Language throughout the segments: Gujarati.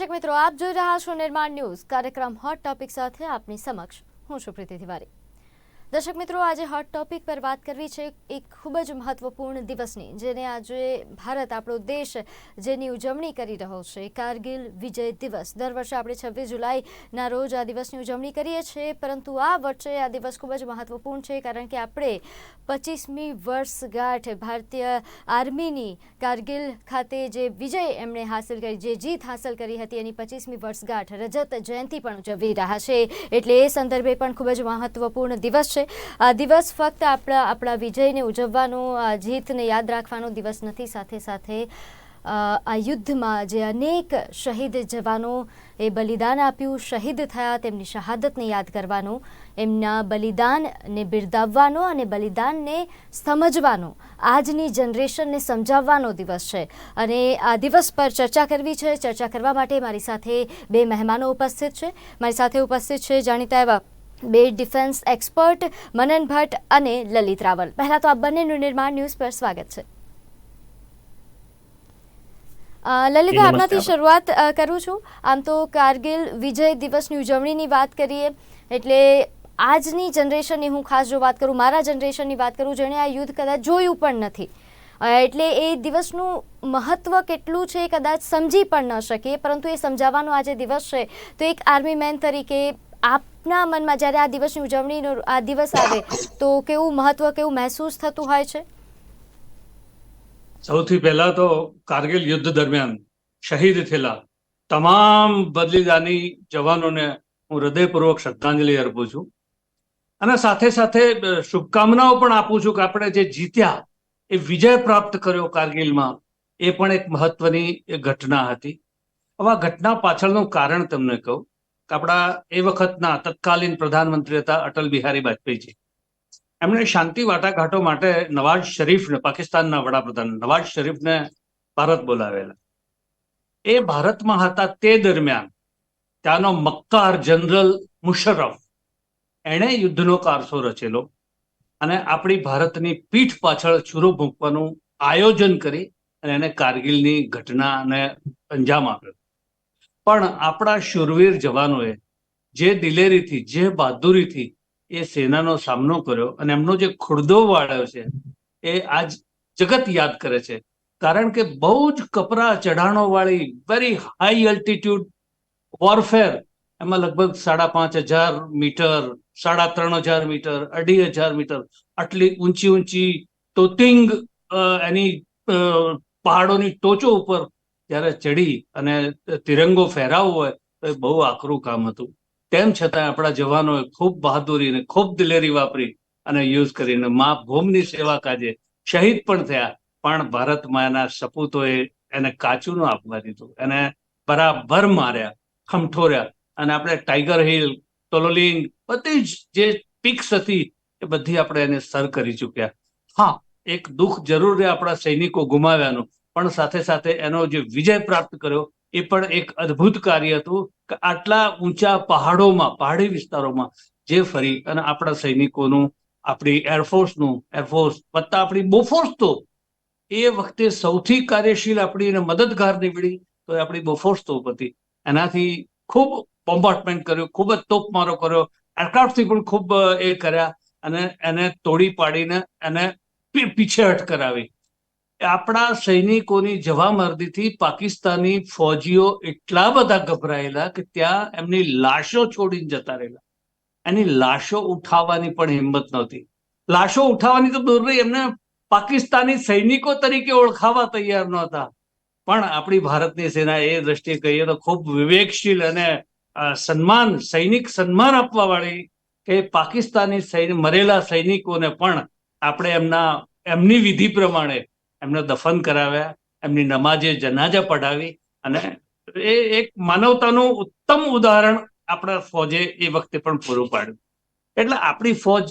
દર્શક મિત્રો, આપ જોઈ રહ્યા છો નિર્માણ ન્યૂઝ. કાર્યક્રમ હોટ ટોપિક સાથે આપની સમક્ષ. હું છું તિવારી. દર્શક મિત્રો, આજે હોટ ટોપિક પર વાત કરવી છે એક ખૂબ જ મહત્વપૂર્ણ દિવસની, જેને આજે ભારત, આપણો દેશ, જેની ઉજવણી કરી રહ્યો છે. કારગિલ વિજય દિવસ. દર વર્ષે આપણે છવ્વીસ જુલાઈના રોજ આ દિવસની ઉજવણી કરીએ છીએ, પરંતુ આ વર્ષે આ દિવસ ખૂબ જ મહત્વપૂર્ણ છે, કારણ કે આપણે પચીસમી વર્ષગાંઠ ભારતીય આર્મીની કારગિલ ખાતે જે વિજય એમણે હાંસલ કરી, જે જીત હાંસલ કરી હતી, એની પચીસમી વર્ષગાંઠ રજત જયંતિ પણ ઉજવી રહ્યા છે. એટલે એ સંદર્ભે પણ ખૂબ જ મહત્વપૂર્ણ દિવસ છે. આ દિવસ ફક્ત આપણા આપણા વિજયને ઉજવવાનો જીતને યાદ રાખવાનો દિવસ નથી. સાથે સાથે આ યુદ્ધમાં જે અનેક શહીદ જવાનો એ બલિદાન આપ્યું, શહીદ થયા, તેમની શહાદતને યાદ કરવાનો, એમના બલિદાનને બિરદાવવાનો અને બલિદાનને સમજવાનો. આજની જનરેશનને સમજાવવાનો દિવસ છે. અને આ દિવસ પર ચર્ચા કરવી છે. ચર્ચા કરવા માટે મારી સાથે બે મહેમાનો ઉપસ્થિત છે. મારી સાથે ઉપસ્થિત છે જાણીતા એવા બે ડિફેન્સ એક્સપર્ટ મનન ભટ્ટ અને લલિત રાવલ. પહેલાં તો આ બંનેનું નિર્માણ ન્યૂઝ પર સ્વાગત છે. લલિત આપનાથી શરૂઆત કરું છું. આમ તો કારગિલ વિજય દિવસની ઉજવણીની વાત કરીએ એટલે આજની જનરેશનની હું ખાસ જો વાત કરું મારા જનરેશનની વાત કરું જેણે આ યુદ્ધ કદાચ જોયું પણ નથી. એટલે એ દિવસનું મહત્વ કેટલું છે કદાચ સમજી પણ ન શકીએ પરંતુ એ સમજાવવાનો આજે દિવસ છે. તો એક આર્મી મેન તરીકે આપના મનમાં જ્યારે આ દિવસની ઉજવણીનો આ દિવસ આવે, તો કેવું મહત્વ, કેવું મહેસૂસ થતું હોય છે? સૌથી પહેલા તો કારગિલ યુદ્ધ દરમિયાન શહીદ થયેલા તમામ બદલીદાની જવાનોને હું હૃદયપૂર્વક શ્રદ્ધાંજલિ અર્પું છું. અને સાથે સાથે શુભકામનાઓ પણ આપું છું કે આપણે જે જીત્યા એ વિજય પ્રાપ્ત કર્યો કારગિલમાં, એ પણ એક મહત્વની ઘટના હતી. હવે આ ઘટના પાછળનું કારણ તમને કહું. આપણા એ વખતના તત્કાલીન પ્રધાનમંત્રી હતા અટલ બિહારી વાજપેયીજી. એમણે શાંતિ વાટાઘાટો માટે નવાઝ શરીફને, પાકિસ્તાનના વડાપ્રધાન નવાઝ શરીફને ભારત બોલાવેલા. એ ભારતમાં હતા તે દરમિયાન ત્યાંનો મક્કાર જનરલ મુશર્રફ એણે યુદ્ધનો કારસો રચેલો અને આપણી ભારતની પીઠ પાછળ છુરો ભૂંકવાનું આયોજન કરી અને એને કારગિલની ઘટનાને અંજામ આપ્યો. પણ આપણા શૂરવીર જવાનોએ જે દિલેરીથી, જે બહાદુરીથી એ સેનાનો સામનો કર્યો અને એમનો જે ખુરદો વાળ્યો છે, એ આજ જગત યાદ કરે છે. કારણ કે બહુ જ કપરા ચઢાણો વાળી વેરી હાઈ અલ્ટિટ્યુડ વોરફેર એમાં લગભગ સાડા પાંચ હજાર મીટર, સાડા ત્રણ હજાર મીટર, અઢી હજાર મીટર, આટલી ઊંચી ઊંચી તોતિંગ એની પહાડોની ટોચો ઉપર જ્યારે ચડી અને તિરંગો ફેરાવવો હોય, તો એ બહુ આકરું કામ હતું. તેમ છતાં આપણા જવાનોએ ખૂબ બહાદુરી અને ખૂબ દિલેરી વાપરી અને યુઝ કરીને મા ભૂમની સેવા કાજે શહીદ પણ થયા. પણ ભારત માના સપૂતોએ એને કાચું ન આપવા દીધું. એને બરાબર માર્યા ખમઠોર્યા અને આપણે ટાઈગર હિલ, તોલોલિંગ, બધી જ જે પિક્સ હતી, એ બધી આપણે એને સર કરી ચૂક્યા. હા, એક દુઃખ જરૂર આપણા સૈનિકો ગુમાવ્યાનું. પણ સાથે સાથે એનો જે વિજય પ્રાપ્ત કર્યો, એ પણ એક અદ્ભુત કાર્ય હતું કે આટલા ઊંચા પહાડોમાં, પહાડી વિસ્તારોમાં જે ફરી અને આપણા સૈનિકોનું, આપણી એરફોર્સનું એરફોર્સ વત્તા આપણી બોફોર્સ તો, એ વખતે સૌથી કાર્યશીલ આપણી એને મદદગાર નીવડી તો આપણી બોફોર્સ તોપ હતી. એનાથી ખૂબ બોમ્બાર્ટમેન્ટ કર્યું, ખૂબ જ તોપમારો કર્યો એરક્રાફ્ટથી પણ ખૂબ એ કર્યા અને એને તોડી પાડીને એને પીછેહટ કરાવી. આપણા સૈનિકોની જવામર્દીથી પાકિસ્તાની ફૌજીઓ એટલા બધા ગભરાયેલા કે ત્યાં એમની લાશો છોડીને જતા રહેલા. એની લાશો ઉઠાવવાની પણ હિંમત નહોતી. લાશો ઉઠાવવાની તો દૂર રહી એમને પાકિસ્તાની સૈનિકો તરીકે ઓળખાવા તૈયાર નહોતા. પણ આપણી ભારતની સેના એ દ્રષ્ટિએ કહીએ તો ખૂબ વિવેકશીલ અને સન્માન, સૈનિક સન્માન આપવા વાળી કે પાકિસ્તાની મરેલા સૈનિકોને પણ આપણે એમના, એમની વિધિ પ્રમાણે એમને દફન કરાવ્યા, એમની નમાજે જનાજા પઢાવી અને એ એક માનવતાનું ઉત્તમ ઉદાહરણ આપણા ફોજે એ વખતે પણ પૂરું પાડ્યું. એટલે આપણી ફોજ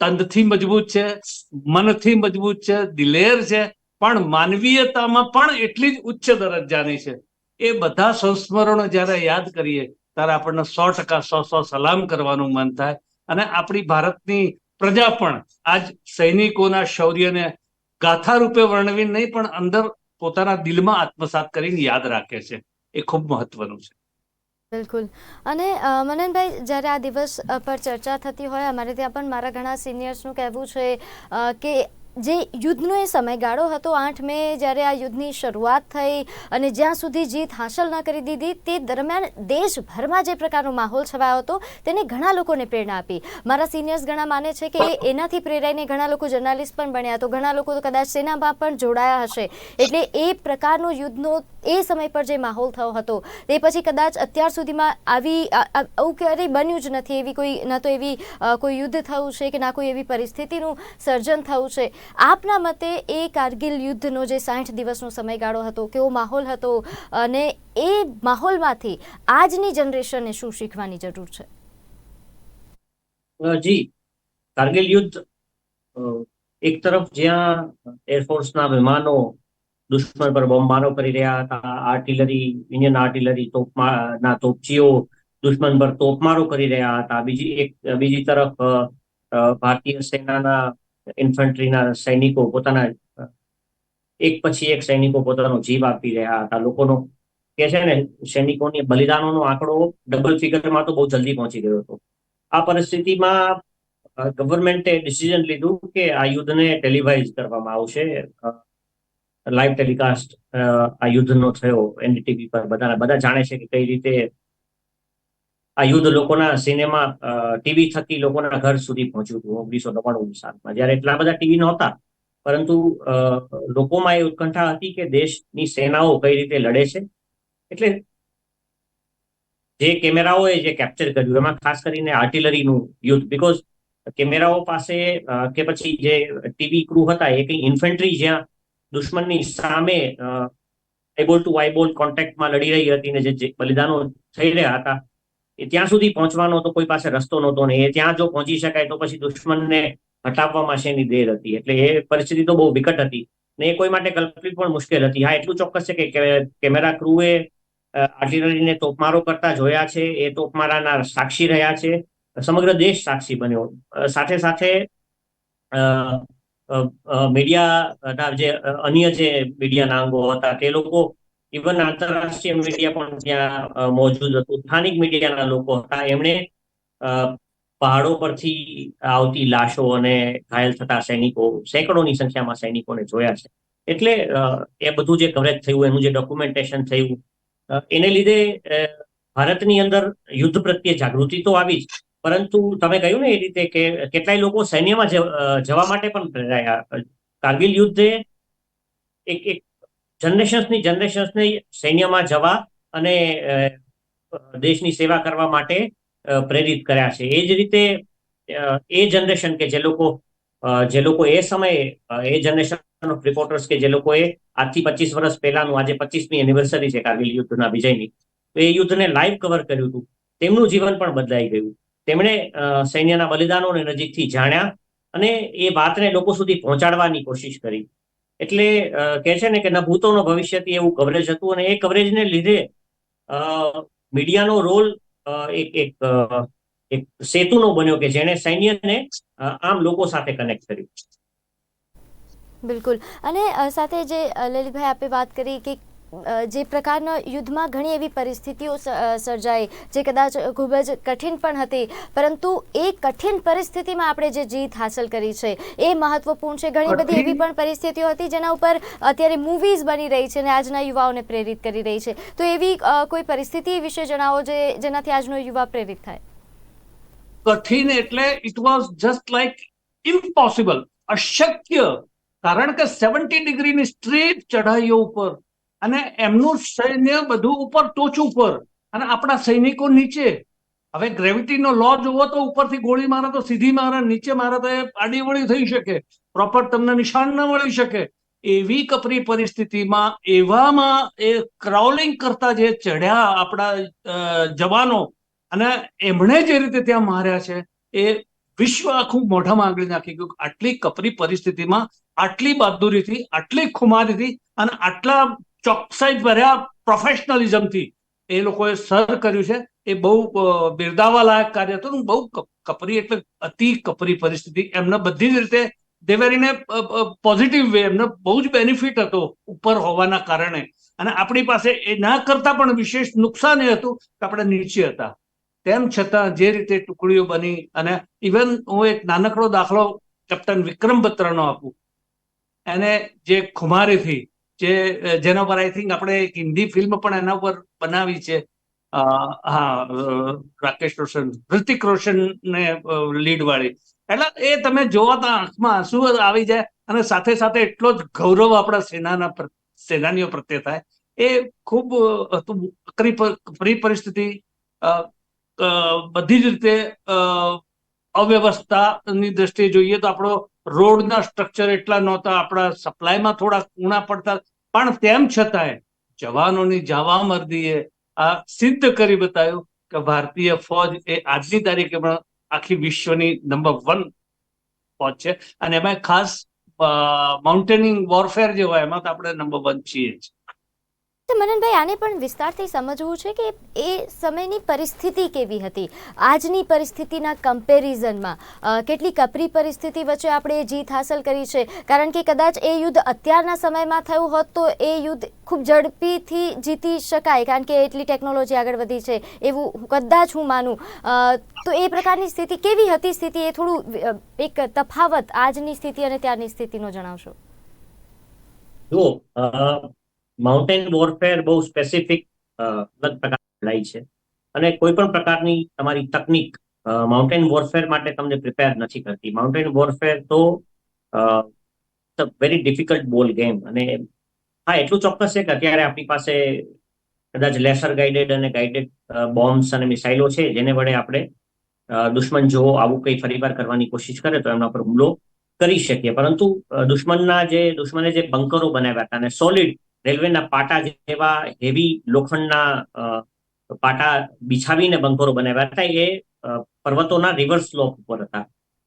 તંદથી મજબૂત છે, મનથી મજબૂત છે, દિલેર છે, પણ માનવીયતામાં પણ એટલી જ ઉચ્ચ દરજ્જાની છે. એ બધા સંસ્મરણો જ્યારે યાદ કરીએ, ત્યારે આપણને સો ટકા સો સો સલામ કરવાનું મન થાય અને આપણી ભારતની પ્રજા પણ આજ સૈનિકોના શૌર્યને ગાથા રૂપે વર્ણવી નહીં, પણ અંદર પોતાના દિલમાં આત્મસાત કરીને યાદ રાખે છે. એ ખૂબ મહત્વનું છે. બિલકુલ. અને મનનભાઈ, જ્યારે આ દિવસ પર ચર્ચા થતી હોય, અમારે ત્યાં પણ મારા ઘણા સિનિયર્સનું કહેવું છે કે જે યુદ્ધનો એ સમયગાળો હતો, આઠ મે જ્યારે આ યુદ્ધની શરૂઆત થઈ અને જ્યાં સુધી જીત હાંસલ ન કરી દીધી, તે દરમિયાન દેશભરમાં જે પ્રકારનો માહોલ છવાયો હતો, તેને ઘણા લોકોને પ્રેરણા આપી. મારા સિનિયર્સ ઘણા માને છે કે એનાથી પ્રેરાઈને ઘણા લોકો જર્નાલિસ્ટ પણ બન્યા, તો ઘણા લોકો કદાચ સેનામાં પણ જોડાયા હશે. એટલે એ પ્રકારનો યુદ્ધનો એ સમય પર જે માહોલ થયો હતો, તે પછી કદાચ અત્યાર સુધીમાં આવી આવું ક્યારેય બન્યું જ નથી, એવી કોઈ, ન તો એવી કોઈ યુદ્ધ થયું છે કે ના કોઈ એવી પરિસ્થિતિનું સર્જન થયું છે. આપના મતે એ કારગિલ યુદ્ધનો જે સાઠ દિવસનો સમયગાળો હતો, કેવો માહોલ હતો અને એ માહોલમાંથી આજની જનરેશનને શું શીખવાની જરૂર છે? જી. કારગિલ યુદ્ધ એક તરફ જ્યાં એરફોર્સના વિમાનો દુશ્મન પર બોમ્બારો કરી રહ્યા હતા, આર્ટિલરી ઇન્ડિયન આર્ટિલરી તોપમાના તોપચીઓ દુશ્મન પર તોપમારો કરી રહ્યા હતા. બીજી એક, બીજી તરફ ભારતીય સેનાના ઇન્ફન્ટ્રીના સૈનિકો પોતાના, એક પછી એક સૈનિકો પોતાનો જીવ આપી રહ્યા હતા. લોકોનો કે છે ને, સૈનિકોની બલિદાનોનો આંકડો ડબલ ફિગરમાં તો બહુ જલ્દી પહોંચી ગયો હતો. આ પરિસ્થિતિમાં ગવર્મેન્ટે ડિસિઝન લીધું કે આ યુદ્ધને ટેલિવાઇઝ કરવામાં આવશે. લાઈવ ટેલિકાસ્ટ આ યુદ્ધનો થયો. એનડીટીવી પર બધા બધા જાણે છે કે કઈ રીતે આ યુદ્ધ લોકોના સિનેમા ટીવી થકી લોકોના ઘર સુધી પહોંચ્યું હતું, ઓગણીસો નવ્વાણું સાલમાં. જ્યારે એટલા બધા ટીવી નહોતા, પરંતુ લોકોમાં એ ઉત્કંઠા હતી કે દેશની સેનાઓ કઈ રીતે લડે છે. એટલે જે કેમેરાઓએ જે કેપ્ચર કર્યું, એમાં ખાસ કરીને આર્ટિલરીનું યુદ્ધ બીકોઝ કેમેરાઓ પાસે કે પછી જે ટીવી ક્રૂ હતા, એ કઈ ઇન્ફેન્ટ્રી જ્યાં દુશ્મનની સામે આઈબોલ ટુ આઈબોલ કોન્ટેક્ટમાં લડી રહી હતી ને જે બલિદાનો થઈ રહ્યા હતા એ ત્યાં સુધી પહોંચવાનો તો કોઈ પાસે રસ્તો નહોતો ને એ ત્યાં જો પહોંચી શકાય તો પછી દુશ્મનને હટાવવામાં શેની દેર હતી? એટલે એ પરિસ્થિતિ તો બહુ વિકટ હતી ને એ કોઈ માટે કલ્પિત પણ મુશ્કેલ હતી. હા, એટલું ચોક્કસ છે કે કેમેરા ક્રૂએ આર્ટિલરીને તોપમારો કરતા જોયા છે, એ તોપમારાના સાક્ષી રહ્યા છે, સમગ્ર દેશ સાક્ષી બન્યો. સાથે સાથે મીડિયાના જે અન્ય જે મીડિયાના અંગો હતા તે લોકો ઇવન આંતરરાષ્ટ્રીય મીડિયા પણ ત્યાં મોજૂદ હતું. સ્થાનિક મીડિયાના લોકો હતા. એમણે પહાડો પરથી આવતી લાશો અને ઘાયલ થતા સૈનિકો, સેંકડોની સંખ્યામાં સૈનિકોને જોયા છે. એટલે એ બધું જે કવરેજ થયું, એનું જે ડોક્યુમેન્ટેશન થયું એને લીધે ભારતની અંદર યુદ્ધ પ્રત્યે જાગૃતિ તો આવી જ, પરંતુ તમે કહ્યું ને એ રીતે કે કેટલાય લોકો સૈન્યમાં જવા માટે પણ પ્રેરાયા. કારગિલ યુદ્ધે એક એક જનરેશન્સની, જનરેશન્સને સૈન્યમાં જવા અને દેશની સેવા કરવા માટે પ્રેરિત કર્યા છે. એ જ રીતે એ જનરેશન કે જે લોકો જે લોકો એ સમયે એ જનરેશન ઓફ રિપોર્ટર્સ કે જે લોકોએ આજથી પચીસ વર્ષ પહેલાનું, આજે પચીસમી એનિવર્સરી છે કારગિલ યુદ્ધના વિજયની, તો એ યુદ્ધને લાઈવ કવર કર્યું હતું. તેમનું જીવન પણ બદલાઈ ગયું. તેમણે સૈન્યના બલિદાનોને નજીકથી જાણ્યા અને એ વાતને લોકો સુધી પહોંચાડવાની કોશિશ કરી. એટલે કે છે ને કે ના ભૂતોનો ભવિષ્યથી એવું કવરેજ હતું અને એ કવરેજને લીધે મીડિયાનો રોલ એક એક એક સેતુનો બન્યો કે જેણે સૈન્યને આમ લોકો સાથે કનેક્ટ કર્યું. બિલકુલ. અને સાથે જે લલિતભાઈ આપે વાત કરી કે જે પ્રકારના યુદ્ધમાં ઘણી એવી પરિસ્થિતિઓ સર્જાઈ જે કદાચ ખૂબ જ કઠિન પણ હતી. પરંતુ એ કઠિન પરિસ્થિતિમાં આપણે જે જીત હાંસલ કરી છે એ મહત્વપૂર્ણ છે. ઘણી બધી એવી પણ પરિસ્થિતિઓ હતી જેના ઉપર અત્યારે મૂવીઝ બની રહી છે અને આજના યુવાઓને પ્રેરિત કરી રહી છે. તો એવી કોઈ પરિસ્થિતિ વિશે જણાવો જે જેનાથી આજનો યુવા પ્રેરિત થાય? કઠિન એટલે it was just like impossible અશક્ય. કારણ કે સેવન્ટી ડિગ્રીની સ્ટ્રેટ ચઢાઈઓ ઉપર અને એમનું સૈન્ય બધું ઉપર ટોચ ઉપર. અને આપણા સૈનિકો નીચે. હવે ગ્રેવિટીનો લો જુઓ તો ઉપરથી ગોળી મારે તો સીધી મારે, નીચે મારે તો આડીવળી થઈ શકે. પ્રોપર તમને નિશાન ન મળી શકે. એવી કપરી પરિસ્થિતિમાં, એવામાં એ ક્રાઉલિંગ કરતા જે ચઢ્યા આપણા જવાનો, અને એમણે જે રીતે ત્યાં માર્યા છે, એ વિશ્વ આખું મોઢામાં આંગળી નાખી ગયું આટલી કપરી પરિસ્થિતિમાં, આટલી બહાદુરીથી, આટલી ખુમારીથી, અને આટલા ચોકસાઈ ભર્યા પ્રોફેશનલિઝમથી એ લોકોએ સર કર્યું છે. એ બહુ બિરદાવા લાયક કાર્ય હતું બહુ કપરી એટલે અતિ કપરી પરિસ્થિતિ. એમને બધી જ રીતે દેવેરીને પોઝિટિવ વે એમને બહુ જ બેનિફિટ હતો ઉપર હોવાના કારણે. અને આપણી પાસે એ ના કરતા પણ વિશેષ નુકસાન એ હતું કે આપણે નીચે હતા. તેમ છતાં જે રીતે ટુકડીઓ બની અને ઇવન હું એક નાનકડો દાખલો કેપ્ટન વિક્રમ બત્રાનો આપું. એને જે ખુમારીથી જે જેના પર આઈ થિંક આપણે એક હિન્દી ફિલ્મ પણ એના ઉપર બનાવી છે. હા રાકેશ રોશન ઋતિક રોશન ને લીડ વાળી એટલે એ તમે જોવા તો આંખમાં આંસુ આવી જાય અને સાથે સાથે એટલો જ ગૌરવ આપણા સેનાના સેનાનીઓ પ્રત્યે થાય. એ ખૂબ કપરી પરિસ્થિતિ બધી જ રીતે અવ્યવસ્થાની દ્રષ્ટિએ જોઈએ તો આપણો રોડના સ્ટ્રક્ચર એટલા નહોતા, આપણા સપ્લાયમાં થોડા ઉણા પડતા પણ તેમ છતાંય જવાનોની જવા મરદીએ આ સિદ્ધ કરી બતાવ્યું કે ભારતીય ફોજ એ આજની તારીખે પણ આખી વિશ્વની નંબર વન ફોજ છે. અને એમાં ખાસ માઉન્ટેનિંગ વોરફેર જે હોય એમાં તો આપણે નંબર વન છીએ જ. તો મનનભાઈ, આને પણ વિસ્તારથી સમજવું છે કે એ સમયની પરિસ્થિતિ કેવી હતી? આજની પરિસ્થિતિના કમ્પેરિઝનમાં કેટલી કપરી પરિસ્થિતિ વચ્ચે આપણે જીત હાંસલ કરી છે? કારણ કે કદાચ એ યુદ્ધ અત્યારના સમયમાં થયું હોત તો એ યુદ્ધ ખૂબ ઝડપીથી જીતી શકાય, કારણ કે એટલી ટેકનોલોજી આગળ વધી છે, એવું કદાચ હું માનું. તો એ પ્રકારની સ્થિતિ કેવી હતી સ્થિતિ એ થોડું એક તફાવત આજની સ્થિતિ અને ત્યારની સ્થિતિનો જણાવશો. જુઓ માઉન્ટેન વોરફેર બહુ સ્પેસિફિક અલગ પ્રકાર લડાઈ છે. અને કોઈ પણ પ્રકારની તમારી તકનિક માઉન્ટેન વોરફેર માટે તમને પ્રિપેર નથી કરતી. માઉન્ટેન વોરફેર તો વેરી ડિફિકલ્ટ બોલ ગેમ અને હા, એટલું ચોક્કસ છે કે અત્યારે આપણી પાસે કદાચ લેસર ગાઈડેડ અને ગાઈડેડ બોમ્બ્સ અને મિસાઇલો છે, જેને વડે આપણે દુશ્મન જો આવું કંઈ ફરીવાર કરવાની કોશિશ કરે તો એમના પર હુમલો કરી શકીએ. પરંતુ દુશ્મનના જે, દુશ્મને જે બંકરો બનાવ્યા હતા અને સોલિડ રેલવેના પાટા જેવા હેવી લોખંડના પાટા બિછાવીને બંકરો બનાવ્યા હતા. એ પર્વતોના રિવર્સ સ્લોપ ઉપર હતા.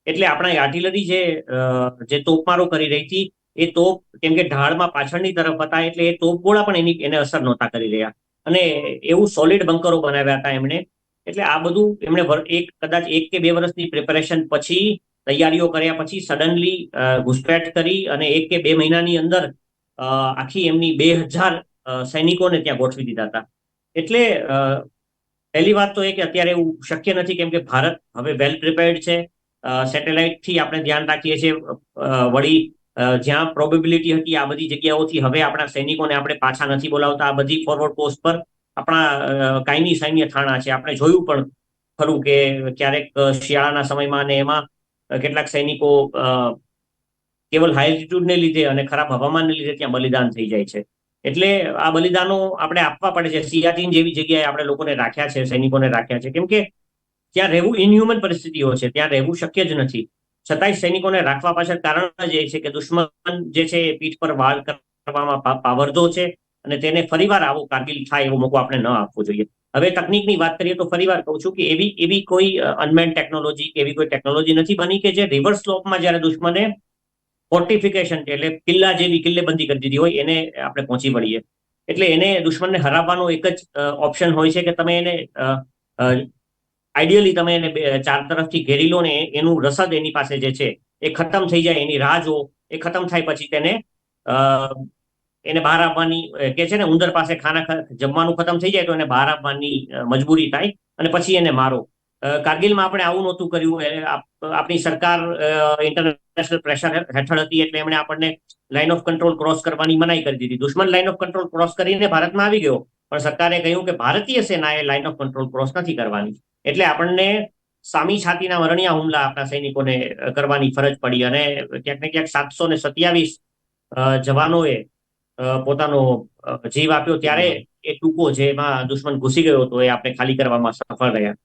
એટલે આપણા આર્ટિલરી જે જે તોપમારો કરી રહી હતી, એ તોપ કેમ કે ઢાળમાં પાછળની તરફ હતા, એટલે એ તોપગોળા પણ એની, એને અસર નહોતા કરી રહ્યા. અને એવું સોલિડ બંકરો બનાવ્યા હતા એમણે. એટલે આ બધું એમણે એક, કદાચ એક કે બે વર્ષની પ્રિપેરેશન પછી, તૈયારીઓ કર્યા પછી સડનલી ઘુસપેઠ કરી અને એક કે બે મહિનાની અંદર આખી એમની બે હજાર સૈનિકોને ત્યાં ગોઠવી દીધા હતા. એટલે પહેલી વાત તો એ કે અત્યારે એવું શક્ય નથી કેમ કે ભારત હવે વેલ પ્રિપેર્ડ છે. સેટેલાઇટથી આપણે ધ્યાન રાખીએ છીએ. વળી જ્યાં પ્રોબેબિલિટી હતી આ બધી જગ્યાઓથી હવે આપણા સૈનિકોને આપણે પાછા નથી બોલાવતા. આ બધી ફોરવર્ડ પોસ્ટ પર આપણા કાયમી સૈન્ય થાણા છે. આપણે જોયું પણ ખરું કે ક્યારેક શિયાળાના સમયમાં ને એમાં કેટલાક સૈનિકો અ, હાઈ એલ્ટિટ્યુડને લીધે અને ખરાબ હવામાનને લીધે ત્યાં બલિદાન થઈ જાય છે. એટલે આ બલિદાનો આપણે આપવા પડે છે. સિયાચીન જેવી જગ્યાએ આપણે લોકોને રાખ્યા છે સૈનિકોને રાખ્યા છે. કેમ કે ત્યાં રહેવું ઇનહ્યુમન પરિસ્થિતિઓ છે. ત્યાં રહેવું શક્ય જ નથી. છતાંય સૈનિકોને રાખવા પાછળ કારણ જ એ છે કે દુશ્મન જે છે એ પીઠ પર વાળ કરવામાં પાવરધો છે અને તેને ફરીવાર આવો કારગીલ થાય એવો મોકો આપણે ન આપવો જોઈએ. હવે તકનીકની વાત કરીએ તો ફરીવાર કહું છું કે એવી એવી કોઈ અનમેન ટેકનોલોજી એવી કોઈ ટેકનોલોજી નથી બની કે જે રિવર્સ સ્લોપમાં જ્યારે દુશ્મને ફોર્ટિફિકેશન એટલે કિલ્લા જેવી કિલ્લેબંધી કરી દીધી હોય, એને આપણે પહોંચી વળીએ. એટલે એને દુશ્મનને હરાવવાનો એક જ ઓપ્શન હોય છે કે તમે એને આઈડિયલી તમે એને ચાર તરફથી ઘેરી લો ને એનું રસદ એની પાસે જે છે, એ ખતમ થઈ જાય, એની રાહ જો એ ખતમ થાય પછી તેને એને બહાર આપવાની કે છે ને, ઉંદર પાસે ખાના જમવાનું ખતમ થઈ જાય તો એને બહાર આવવાની મજબૂરી થાય અને પછી એને મારો. કારગિલમાં આપણે આવું નહોતું કર્યું. આપણી સરકાર ઇન્ટરનેશનલ પ્રેશર હેઠળ હતી એટલે એમણે આપણને લાઇન ઓફ કંટ્રોલ ક્રોસ કરવાની મનાઈ કરી દીધી. દુશ્મન લાઇન ઓફ કંટ્રોલ ક્રોસ કરીને ભારતમાં આવી ગયો. પણ સરકારે કહ્યું કે ભારતીય સેનાએ લાઇન ઓફ કંટ્રોલ ક્રોસ નથી કરવાની. એટલે આપણને સામી છાતીના વરણિયા હુમલા આપણા સૈનિકોને કરવાની ફરજ પડી અને ક્યાંક ને ક્યાંક સાતસો ને સત્યાવીસ જવાનોએ પોતાનો જીવ આપ્યો. ત્યારે એ ટૂંકો જેમાં દુશ્મન ઘૂસી ગયો હતો. એ આપણે ખાલી કરવામાં સફળ રહ્યા.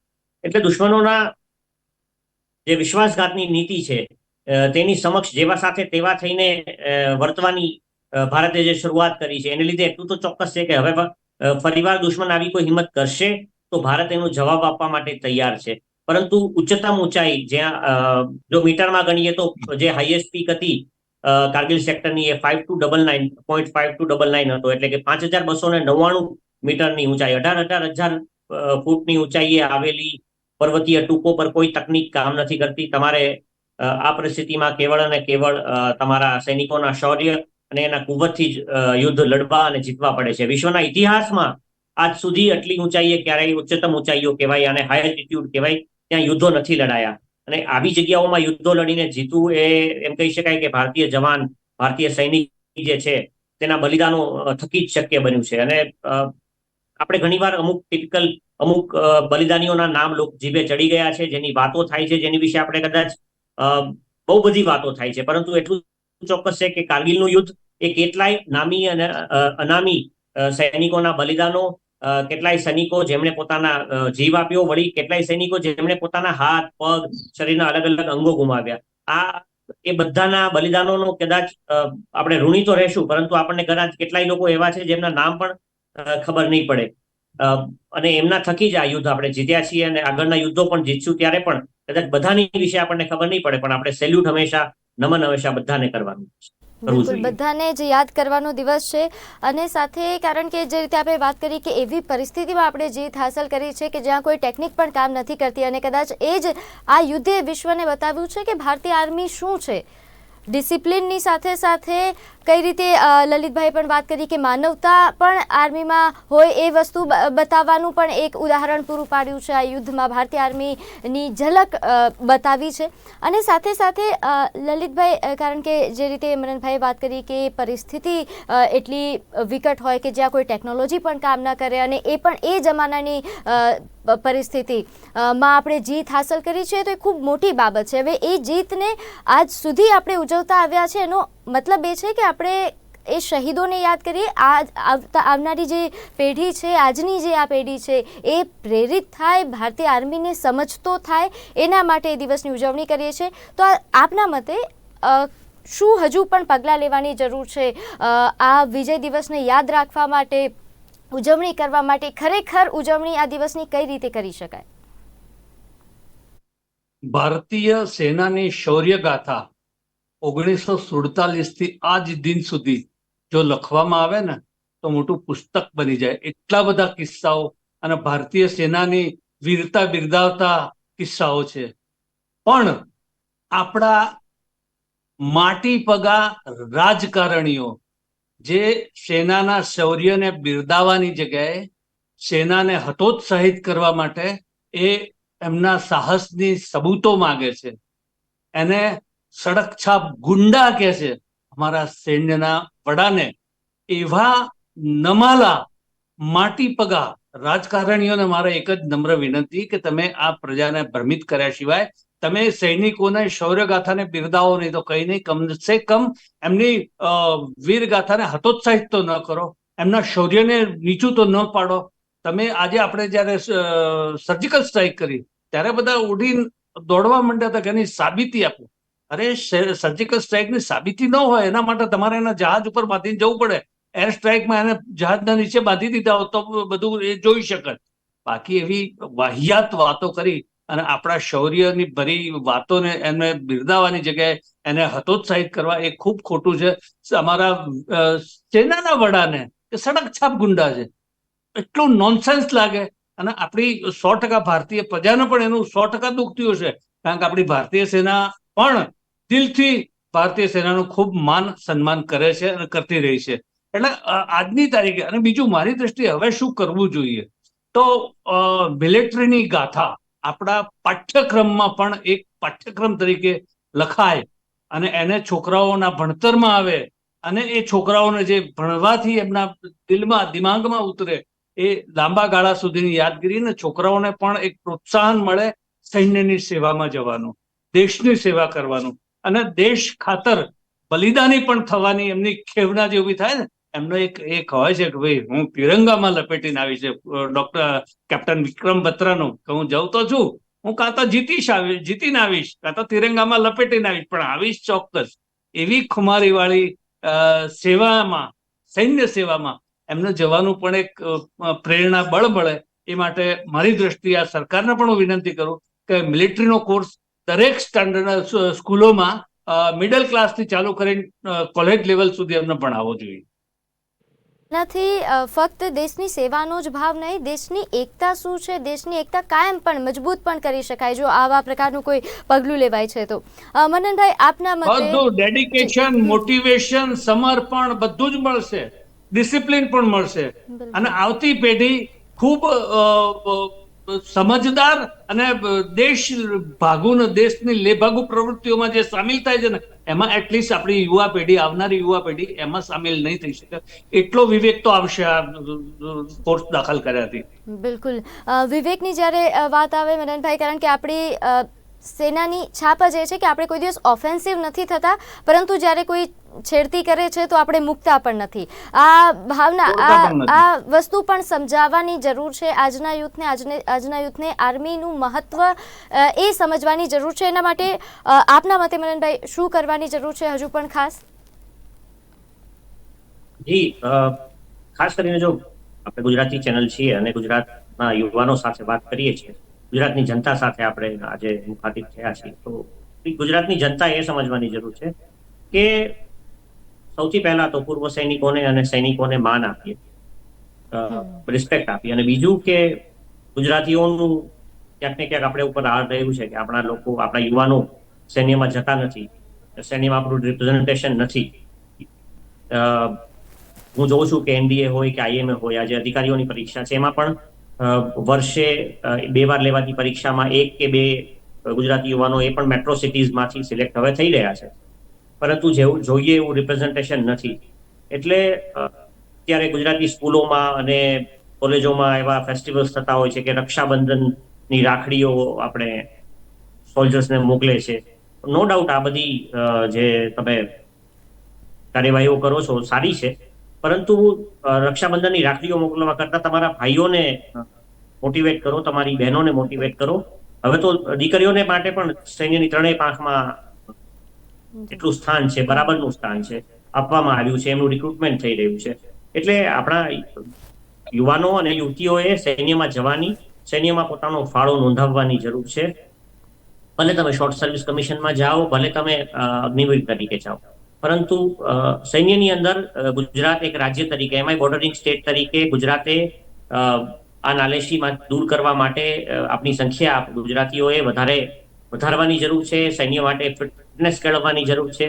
એટલે દુશ્મનોના જે વિશ્વાસઘાતની નીતિ છે તેની સમક્ષ જેવા સાથે તેવા થઈને વર્તવાની ભારતે જે શરૂઆત કરી છે, એને લીધે એટલું તો ચોક્કસ છે કે હવે ફરીવાર દુશ્મન આવી કોઈ હિંમત કરશે તો ભારત એનો જવાબ આપવા માટે તૈયાર છે. પરંતુ ઉચ્ચતમ ઊંચાઈ જ્યાં જો મીટરમાં ગણીએ તો જે હાઈએસ્ટ પીક હતી કારગિલ સેક્ટરની એ five two double nine point five two double nine હતો, એટલે કે પાંચ હજાર બસો ને નવ્વાણું મીટરની ઊંચાઈ, અઢાર અઢાર હજાર ફૂટની ઊંચાઈએ આવેલી પર્વતીય ટૂંકો પર કોઈ તકનીક કામ નથી કરતી. તમારે આ પરિસ્થિતિમાં કેવળ અને કેવળ તમારા સૈનિકોના શૌર્ય અને એના કુવતથી જ યુદ્ધ લડવા અને જીતવા પડે છે. વિશ્વના ઇતિહાસમાં આજ સુધી આટલી ઊંચાઈએ ક્યારેય ઉચ્ચતમ ઊંચાઈઓ કહેવાય અને હાઈ એલ્ટિટ્યુડ કહેવાય, ત્યાં યુદ્ધો નથી લડાયા. અને આવી જગ્યાઓમાં યુદ્ધો લડીને જીતવું એ એમ કહી શકાય કે ભારતીય જવાન, ભારતીય સૈનિક જે છે, તેના બલિદાનો થકી જ શક્ય બન્યું છે. અને આપણે ઘણીવાર અમુક ટિપિકલ અમુક બલિદાનીઓના નામ લોક જીભે ચડી ગયા છે, જેની વાતો થાય છે, જેની વિશે આપણે કદાચ બહુ બધી વાતો થાય છે. પરંતુ એટલું ચોક્કસ છે કે કારગિલનું યુદ્ધ એ કેટલાય નામી અને અનામી સૈનિકોના બલિદાનો કેટલાય સૈનિકો જેમણે પોતાના જીવ આપ્યો વળી કેટલાય સૈનિકો જેમણે પોતાના હાથ, પગ, શરીરના અલગ અલગ અંગો ગુમાવ્યા. આ એ બધાના બલિદાનોનો કદાચ આપણે ઋણી તો રહેશું, પરંતુ આપણને કદાચ કેટલાય લોકો એવા છે જેમના નામ પણ ખબર નહીં પડે. અને એમના થકી જ આ યુદ્ધ આપણે જીત્યા છીએ અને આગળના યુદ્ધો પણ જીતશું ત્યારે પણ કદાચ બધાની વિશે આપણને ખબર નહીં પડે પણ આપણે સેલ્યુટ હંમેશા નમન હંમેશા બધાને કરવાનું છે. બિલકુલ બધાને જે યાદ કરવાનો દિવસ છે અને સાથે કારણ કે જે રીતે આપણે વાત કરી કે એવી પરિસ્થિતિમાં આપણે જીત હાંસલ કરી છે કે જ્યાં કોઈ ટેકનિક પણ કામ નથી કરતી અને કદાચ એ જ આ યુદ્ધે વિશ્વને બતાવ્યું છે કે ભારતીય આર્મી શું છે ડિસિપ્લિનની સાથે સાથે કઈ રીતે લલિતભાઈ પણ વાત કરી કે માનવતા પણ આર્મીમાં હોય એ વસ્તુ બતાવવાનું પણ એક ઉદાહરણ પૂરું પાડ્યું છે આ યુદ્ધમાં. ભારતીય આર્મીની ઝલક બતાવી છે. અને સાથે સાથે લલિતભાઈ કારણ કે જે રીતે ઇમરાનભાઈએ વાત કરી કે પરિસ્થિતિ એટલી વિકટ હોય કે જ્યાં કોઈ ટેકનોલોજી પણ કામ ન કરે અને એ પણ એ જમાનાની પરિસ્થિતિ માં આપણે જીત હાંસલ કરી છે તો એ ખૂબ મોટી બાબત છે. હવે એ જીતને આજ સુધી આપણે ઉજવતા આવ્યા છે એનો મતલબ એ છે કે આપણે એ શહીદોને યાદ કરીએ આ આવનારી જે પેઢી છે, આજની જે આ પેઢી છે, એ પ્રેરિત થાય, ભારતીય આર્મીને સમજતો થાય, એના માટે એ દિવસની ઉજવણી કરીએ છીએ. તો આપના મતે શું હજુ પણ પગલાં લેવાની જરૂર છે? આ વિજય દિવસને યાદ રાખવા માટે, ઉજવણી કરવા માટે ખરેખર ઉજવણી આ દિવસની કઈ રીતે કરી શકાય? ભારતીય સેનાની શૌર્ય ગાથા ઓગણીસો સુડતાલીસથી આજ દિન સુધી જો લખવામાં આવે ને, તો મોટું પુસ્તક બની જાય. એટલા બધા કિસ્સાઓ અને ભારતીય સેનાની વીરતા બિરદાવતા કિસ્સાઓ છે. પણ આપણા માટી પગા રાજકારણીઓ જે સેનાના શૌર્યને બિરદાવવાની જગ્યાએ સેનાને હતોત્સાહિત કરવા માટે એ એમના સાહસની સબૂતો માગે છે. એને સડકછાપ ગુંડા કે છે. અમારા સૈન્યના વડાને એવા નમાલા માટી પગા રાજકારણીઓને મારે એક જ નમ્ર વિનંતી કે તમે આ પ્રજાને ભ્રમિત કર્યા સિવાય તમે સૈનિકોને શૌર્યગાથાને બિરદાવો નહીં તો કઈ નહીં. કમસે કમ એમની વીરગાથાને હતોત્સાહિત તો ન કરો. એમના શૌર્યને નીચું તો ન પાડો. તમે આજે આપણે જ્યારે સર્જિકલ સ્ટ્રાઇક કરી, ત્યારે બધા ઉડીને દોડવા માંડ્યા હતા કે એની સાબિતી આપો. અરે સર્જિકલ સ્ટ્રાઇકની સાબિતી ન હોય, એના માટે તમારે એના જહાજ ઉપર બાંધીને જવું પડે. એર સ્ટ્રાઇકમાં એને જહાજના નીચે બાંધી દીધા હોત તો બધું એ જોઈ શકત. બાકી એવી વાહિયાત વાતો કરી અને આપણા શૌર્યની ભરી વાતોને એને બિરદાવવાની જગ્યાએ એને હતોત્સાહિત કરવા એ ખૂબ ખોટું છે. અમારા સેનાના વડાને એ સડક છાપ ગુંડા છે. એટલું નોનસેન્સ લાગે. અને આપણી સો ટકા ભારતીય પ્રજાને પણ એનું સો ટકા દુઃખ થયું છે કારણ કે આપણી ભારતીય સેના પણ દિલથી ભારતીય સેનાનું ખૂબ માન સન્માન કરે છે અને કરતી રહી છે. એટલે આજની તારીખે અને બીજું, મારી દ્રષ્ટિએ હવે શું કરવું જોઈએ? તો મિલિટરીની ગાથા આપણા પાઠ્યક્રમમાં પણ એક પાઠ્યક્રમ તરીકે લખાય અને એને છોકરાઓના ભણતરમાં આવે અને એ છોકરાઓને જે ભણવાથી એમના દિલમાં, દિમાગમાં ઉતરે એ લાંબા ગાળા સુધીની યાદગીરી અને છોકરાઓને પણ એક પ્રોત્સાહન મળે સૈન્યની સેવામાં જવાનું, દેશની સેવા કરવાનું. અને દેશ ખાતર બલિદાની પણ થવાની એમની ખેવના જે ઊભી થાય ને, એમનો એક એક હોય છે કે ભાઈ હું તિરંગામાં લપેટીને આવીશ ડોક્ટર, કેપ્ટન વિક્રમ બત્રાનું, કે હું જઉં તો છું, હું કાં તો જીતીશ આવીશ જીતીને આવીશ, કાં તો તિરંગામાં લપેટીને આવીશ, પણ આવીશ ચોક્કસ. એવી ખુમારી વાળી સેવામાં, સૈન્ય સેવામાં એમને જવાનું પણ એક પ્રેરણા બળ મળે. એ માટે મારી દ્રષ્ટિએ આ સરકારને પણ હું વિનંતી કરું કે મિલિટરીનો કોર્સ દરેક સ્ટાન્ડર્ડ સ્કૂલોમાં મિડલ ક્લાસથી ચાલુ કરીને કોલેજ લેવલ સુધી એમને ભણાવવો જોઈએ. નથી ફક્ત દેશની સેવાનો જ ભાવ નહીં દેશની એકતા શું છે? દેશની એકતા કાયમ પણ મજબૂત પણ કરી શકાય જો આવા પ્રકારનું કોઈ પગલું લેવાય છે તો. મનનભાઈ આપના મતે બધું ડેડિકેશન મોટિવેશન સમર્પણ બધું જ મળશે. ડિસિપ્લિન પણ મળશે. અને આવતી પેઢી ખૂબ સમજદાર અને દેશ ભાગુ દેશની લેભાગુ પ્રવૃત્તિઓમાં જે સામેલ થાય છે ને, એમાં એટલીસ્ટ આપણી યુવા પેઢી, આવનારી યુવા પેઢી એમાં સામેલ નહીં થઈ શકે. એટલો વિવેક તો આવશે આ કોર્સ દાખલ કર્યાથી. બિલકુલ. વિવેકની જ્યારે વાત આવે મનનભાઈ કારણ કે આપણી સેનાની છાપ જ એ છે કે આપણે કોઈ દિવસ ઓફેન્સિવ નથી થતા પરંતુ જ્યારે કોઈ છેડતી કરે છે તો આપણે મુકતા પણ નથી. આ ભાવના આ આ વસ્તુ પણ સમજાવવાની જરૂર છે. આજના યુથને આજને આજના યુથને આર્મીનું મહત્વ અ, એ સમજવાની જરૂર છે. એના માટે આપના મતે મનનભાઈ શું કરવાની જરૂર છે? હજુ પણ ખાસ? જી ખાસ કરીને જો આપણે ગુજરાતી ચેનલ છીએ અને ગુજરાતના યુવાનો સાથે વાત કરીએ છીએ ગુજરાતની જનતા સાથે આપણે આજે મુખાતિબ થયા છીએ. તો ગુજરાતની જનતા એ સમજવાની જરૂર છે કે સૌથી પહેલા તો પૂર્વ સૈનિકોને અને સૈનિકોને માન આપીએ. રિસ્પેક્ટ આપીએ. અને બીજું કે ગુજરાતીઓનું ક્યાંક ને ક્યાંક આપણે ઉપર આર રહ્યું છે કે આપણા લોકો આપણા યુવાનો સૈન્યમાં જતા નથી સૈન્યમાં આપણું રિપ્રેઝન્ટેશન નથી. હું જોઉં છું કે એનડીએ હોય કે આઈએમએ હોય આજે અધિકારીઓની પરીક્ષા છે. એમાં પણ વર્ષે બે વાર લેવાતી પરીક્ષામાં એક કે બે ગુજરાતી યુવાનો એ પણ મેટ્રો સિટીઝમાંથી સિલેક્ટ હવે થઈ રહ્યા છે. પરંતુ જેવું, જોઈએ એવું રિપ્રેઝન્ટેશન નથી. એટલે અત્યારે ગુજરાતી સ્કૂલોમાં અને કોલેજોમાં એવા ફેસ્ટિવલ્સ થતા હોય છે કે રક્ષાબંધનની રાખડીઓ આપણે સોલ્જર્સને મોકલે છે. નો ડાઉટ આ બધી જે તમે કાર્યવાહીઓ કરો છો, સારી છે. પરંતુ રક્ષાબંધનની રાખડીઓ મોકલવા કરતા તમારા ભાઈઓને મોટિવેટ કરો તમારી બહેનોને મોટિવેટ કરો. હવે તો દીકરીઓને માટે પણ સૈન્યની ત્રણેય પાંખમાં એટલું સ્થાન છે બરાબરનું સ્થાન છે આપવામાં આવ્યું છે એમનું રિક્રુટમેન્ટ થઈ રહ્યું છે. એટલે આપણા યુવાનો અને યુવતીઓએ સૈન્યમાં જવાની સૈન્યમાં પોતાનો ફાળો નોંધાવવાની જરૂર છે. ભલે તમે શોર્ટ સર્વિસ કમિશનમાં જાઓ ભલે તમે અગ્નિવીર તરીકે જાઓ. પરંતુ સૈન્યની અંદર ગુજરાત એક રાજ્ય તરીકે, એમાંય બોર્ડરિંગ સ્ટેટ તરીકે ગુજરાતે આ નાલેશીમાં દૂર કરવા માટે આપણી સંખ્યા ગુજરાતીઓએ વધારે વધારવાની જરૂર છે, સૈન્ય માટે ફિટનેસ કેળવવાની જરૂર છે.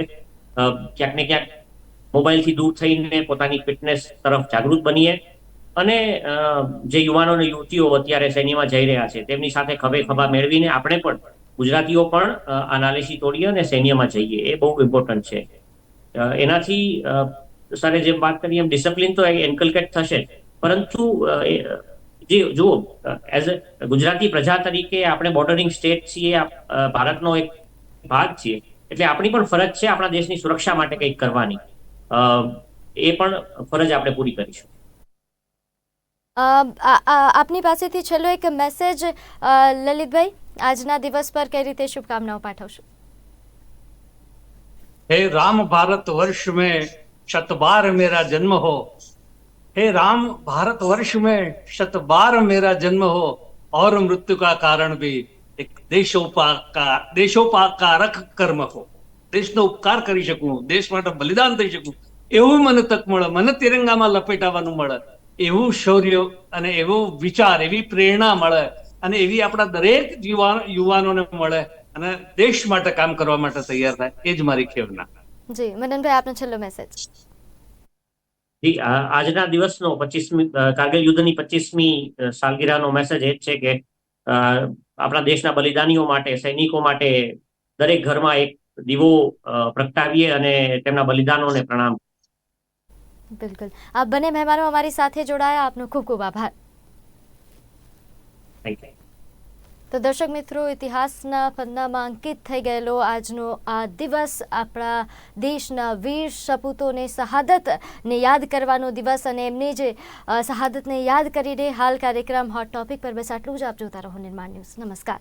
ક્યાંક ને ક્યાંક મોબાઈલથી દૂર થઈને પોતાની ફિટનેસ તરફ જાગૃત બનીએ. અને જે યુવાનો અને યુવતીઓ અત્યારે સૈન્યમાં જઈ રહ્યા છે, તેમની સાથે ખભે ખભા મેળવીને આપણે પણ ગુજરાતીઓ પણ આ નાલેશી તોડીએ અને સૈન્યમાં જઈએ. એ બહુ ઇમ્પોર્ટન્ટ છે. એનાથી સરે જેમ વાત કરી એમ ડિસિપ્લિન તો એન્કલકેટ થશે પરંતુ જે, જુઓ એઝ અ ગુજરાતી પ્રજા તરીકે આપણે બોર્ડરિંગ સ્ટેટ છીએ ભારતનો એક ભાગ છીએ. એટલે આપણી પણ ફરજ છે આપણા દેશની સુરક્ષા માટે કંઈક કરવાની. એ પણ ફરજ આપણે પૂરી કરીશું. આપની પાસેથી છેલ્લો એક મેસેજ લલિતભાઈ, આજના દિવસ પર કઈ રીતે શુભકામનાઓ પાઠવશો? हे राम भारत वर्ष में शत बार मेरा जन्म हो हे राम भारत वर्ष में शत बार मेरा जन्म हो और मृत्यु का कारण भी એક દેશોપકાર દેશોપકારક કર્મ હો દેશનો ઉપકાર કરી શકું દેશ માટે બલિદાન થઈ શકું એવું મને તક મળે મને તિરંગામાં લપેટાવાનું મળે એવું શૌર્ય અને એવો વિચાર એવી પ્રેરણા મળે અને એવી આપણા દરેક યુવાન યુવાનોને મળે અને દેશ માટે કામ કરવા માટે તૈયાર થાય એ જ મારી ખેવના. જી મનનભાઈ આપનો છેલ્લો મેસેજ જી આજના દિવસનો પચીસમી કારગિલ યુદ્ધની પચીસમી સાલગીરાનો મેસેજ એ જ છે કે આપણા દેશના બલિદાનીઓ માટે સૈનિકો માટે દરેક ઘરમાં એક દીવો પ્રગટાવીએ અને તેમના બલિદાનોને પ્રણામ. બિલકુલ. આપ બંને મહેમાનો અમારી સાથે જોડાયા. આપનો ખૂબ ખૂબ આભાર. થેન્ક યુ તો દર્શક મિત્રો, ઇતિહાસના પન્નામાં અંકિત થઈ ગયેલો આજનો આ દિવસ. આપણા દેશના વીર સપૂતોને શહાદતને યાદ કરવાનો દિવસ અને એમની જે શહાદતને યાદ કરીને હાલ કાર્યક્રમ હોટ ટોપિક પર બસ આટલું જ. આપ જોતા રહો નિર્માણ ન્યૂઝ. નમસ્કાર.